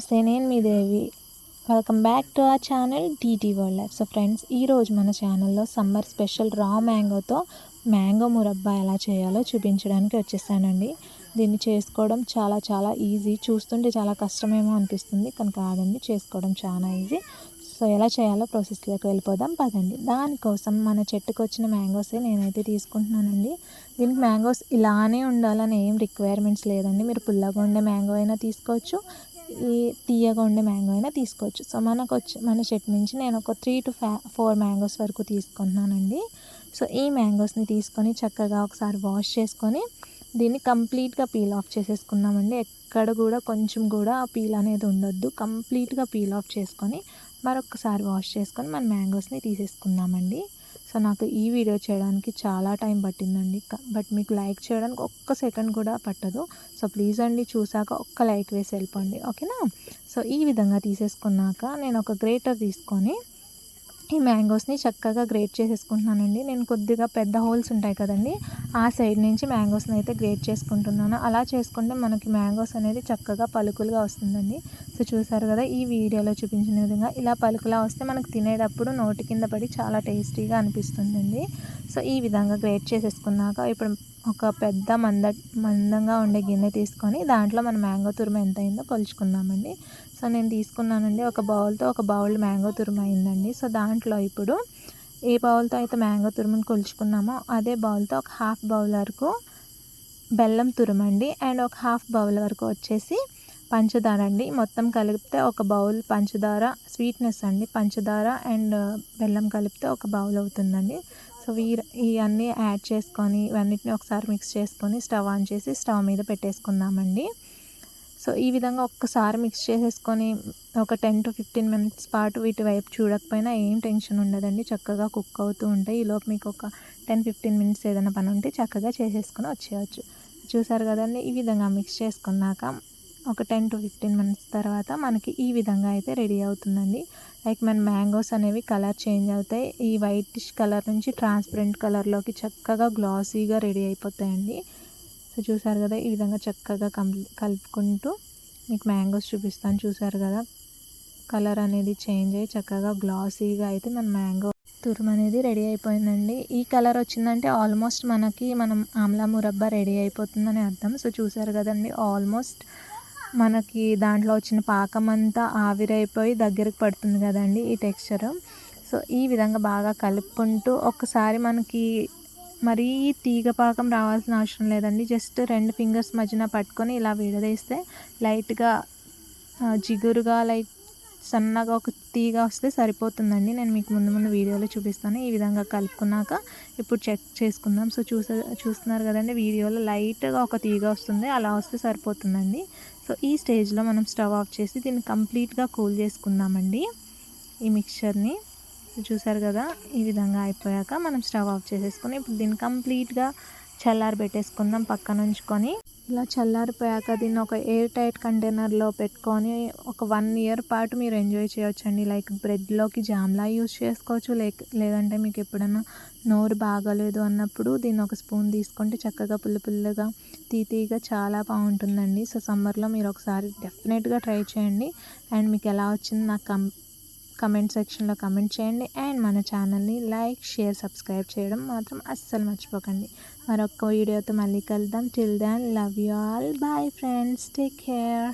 నమస్తే నేను మీ Devi. Welcome back to a channel DT world life so friends ఈరోజు మన ఛానల్లో సమ్మర్ స్పెషల్ రా మ్యాంగోతో మ్యాంగో మురబ్బా ఎలా చేయాలో చూపించడానికి వచ్చేసానండి. దీన్ని చేసుకోవడం చాలా చాలా ఈజీ చూస్తుంటే చాలా కష్టమేమో అనిపిస్తుంది కానీ కాదండి చేసుకోవడం చాలా ఈజీ సో ఎలా చేయాలో ప్రాసెస్లోకి వెళ్ళిపోదాం పదండి. దానికోసం మన చెట్టుకు వచ్చిన మ్యాంగోసే నేనైతే తీసుకుంటున్నానండి. దీనికి మ్యాంగోస్ ఇలానే ఉండాలని ఏం రిక్వైర్మెంట్స్ లేదండి. మీరు పుల్లగా ఉండే మ్యాంగో అయినా తీసుకోవచ్చు ఈ తీయగా ఉండే మ్యాంగో అయినా తీసుకోవచ్చు. సో మనకు వచ్చి మన చెట్టు నుంచి నేను ఒక త్రీ టు ఫ్యా ఫోర్ మ్యాంగోస్ వరకు తీసుకుంటున్నానండి. సో ఈ మ్యాంగోస్ని తీసుకొని చక్కగా ఒకసారి వాష్ చేసుకొని దీన్ని కంప్లీట్గా పీల్ ఆఫ్ చేసేసుకున్నామండి. ఎక్కడ కూడా కొంచెం కూడా పీల్ అనేది ఉండొద్దు. కంప్లీట్గా పీల్ ఆఫ్ చేసుకొని మరొకసారి వాష్ చేసుకొని మన మ్యాంగోస్ని తీసేసుకున్నామండి. సో నాకు ఈ వీడియో చేయడానికి చాలా టైం పట్టిందండి. బట్ మీకు లైక్ చేయడానికి ఒక్క సెకండ్ కూడా పట్టదు. సో ప్లీజ్ అండి చూసాక ఒక్క లైక్ వేసి వెళ్ళిపోండి. ఓకేనా? సో ఈ విధంగా తీసేసుకున్నాక నేను ఒక గ్రేటర్ తీసుకొని ఈ మ్యాంగోస్ని చక్కగా గ్రేట్ చేసేసుకుంటున్నానండి. నేను కొద్దిగా పెద్ద హోల్స్ ఉంటాయి కదండి ఆ సైడ్ నుంచి మ్యాంగోస్ని అయితే గ్రేట్ చేసుకుంటున్నాను. అలా చేసుకుంటే మనకి మ్యాంగోస్ అనేది చక్కగా పలుకులుగా వస్తుందండి. సో చూసారు కదా ఈ వీడియోలో చూపించిన విధంగా ఇలా పలుకులా వస్తే మనకు తినేటప్పుడు నోటి కింద పడి చాలా టేస్టీగా అనిపిస్తుందండి. సో ఈ విధంగా గ్రేట్ చేసేసుకున్నాక ఇప్పుడు ఒక పెద్ద మంద మందంగా ఉండే గిన్నె తీసుకొని దాంట్లో మన మ్యాంగో తురుము ఎంత అయిందో కొలుచుకుందామండి సో నేను తీసుకున్నానండి. ఒక బౌల్తో ఒక బౌల్ మ్యాంగో తురుము అయిందండి. సో దాంట్లో ఇప్పుడు ఏ బౌల్తో అయితే మ్యాంగో తురుముని కొలుచుకున్నామో అదే బౌల్తో ఒక హాఫ్ బౌల్ వరకు బెల్లం తురుమండి. అండ్ ఒక హాఫ్ బౌల్ వరకు వచ్చేసి పంచదార అండి. మొత్తం కలిపితే ఒక బౌల్ పంచదార స్వీట్నెస్ అండి. పంచదార అండ్ బెల్లం కలిపితే ఒక బౌల్ అవుతుందండి. సో వీ ఇవన్నీ యాడ్ చేసుకొని ఇవన్నిటిని ఒకసారి మిక్స్ చేసుకొని స్టవ్ ఆన్ చేసి స్టవ్ మీద పెట్టేసుకుందామండి. సో ఈ విధంగా ఒక్కసారి మిక్స్ చేసేసుకొని ఒక టెన్ టు ఫిఫ్టీన్ మినిట్స్ పాటు వీటి వైపు చూడకపోయినా ఏం టెన్షన్ ఉండదండి. చక్కగా కుక్ అవుతూ ఉంటాయి ఈలోపు మీకు ఒక టెన్ ఫిఫ్టీన్ మినిట్స్ ఏదైనా పని ఉంటే చక్కగా చేసేసుకొని వచ్చేయచ్చు. చూసారు కదండి ఈ విధంగా మిక్స్ చేసుకున్నాక ఒక టెన్ టు ఫిఫ్టీన్ మినిట్స్ తర్వాత మనకి ఈ విధంగా అయితే రెడీ అవుతుందండి. లైక్ మన మ్యాంగోస్ అనేవి కలర్ చేంజ్ అవుతాయి. ఈ వైటిష్ కలర్ నుంచి ట్రాన్స్పరెంట్ కలర్లోకి చక్కగా గ్లాసీగా రెడీ అయిపోతాయండి. సో చూసారు కదా ఈ విధంగా చక్కగా కలుపుకుంటూ మీకు మ్యాంగోస్ చూపిస్తాను. చూసారు కదా కలర్ అనేది చేంజ్ అయ్యి చక్కగా గ్లాసీగా అయితే మన మ్యాంగో తురుము అనేది రెడీ అయిపోయిందండి. ఈ కలర్ వచ్చిందంటే ఆల్మోస్ట్ మనకి మనం ఆమ్లా మురబ్బా రెడీ అయిపోతుందని అర్థం. సో చూసారు కదండి ఆల్మోస్ట్ మనకి దాంట్లో వచ్చిన పాకం అంతా ఆవిరైపోయి దగ్గరకు పడుతుంది కదండి ఈ టెక్స్చర్. సో ఈ విధంగా బాగా కలుపుకుంటూ ఒకసారి మనకి మరీ తీగ పాకం రావాల్సిన అవసరం లేదండి. జస్ట్ రెండు ఫింగర్స్ మధ్యన పట్టుకొని ఇలా విడదీస్తే లైట్గా జిగురుగా లైట్ సన్నగా ఒక తీగ వస్తే సరిపోతుందండి. నేను మీకు ముందు ముందు వీడియోలో చూపిస్తాను. ఈ విధంగా కలుపుకున్నాక ఇప్పుడు చెక్ చేసుకుందాం. సో చూసే చూస్తున్నారు కదండి వీడియోలో లైట్గా ఒక తీగ వస్తుంది. అలా వస్తే సరిపోతుందండి. సో ఈ స్టేజ్లో మనం స్టవ్ ఆఫ్ చేసి దీన్ని కంప్లీట్గా కూల్ చేసుకుందామండి. ఈ మిక్చర్ని. చూసారు కదా? ఈ విధంగా అయిపోయాక మనం స్టవ్ ఆఫ్ చేసేసుకొని ఇప్పుడు దీన్ని కంప్లీట్గా చల్లారి పెట్టేసుకుందాం పక్కన ఉంచుకొని ఇలా చల్లారిపోయాక దీన్ని ఒక ఎయిర్ టైట్ కంటైనర్లో పెట్టుకొని ఒక వన్ ఇయర్ పాటు మీరు ఎంజాయ్ చేయొచ్చండి. లైక్ బ్రెడ్లోకి జామ్లా యూస్ చేసుకోవచ్చు. లేక లేదంటే మీకు ఎప్పుడన్నా నోరు బాగాలేదు అన్నప్పుడు దీన్ని ఒక స్పూన్ తీసుకుంటే చక్కగా పుల్ల పుల్లగా తీతీగా చాలా బాగుంటుందండి. సో సమ్మర్లో మీరు ఒకసారి డెఫినెట్గా ట్రై చేయండి. అండ్ మీకు ఎలా వచ్చింది నాకు కం కమెంట్ సెక్షన్లో కమెంట్ చేయండి అండ్ మన ఛానల్ని లైక్ షేర్ సబ్స్క్రైబ్ చేయడం మాత్రం అస్సలు మర్చిపోకండి. మరొక వీడియోతో మళ్ళీ కలుద్దాం. Till then love you all bye friends take care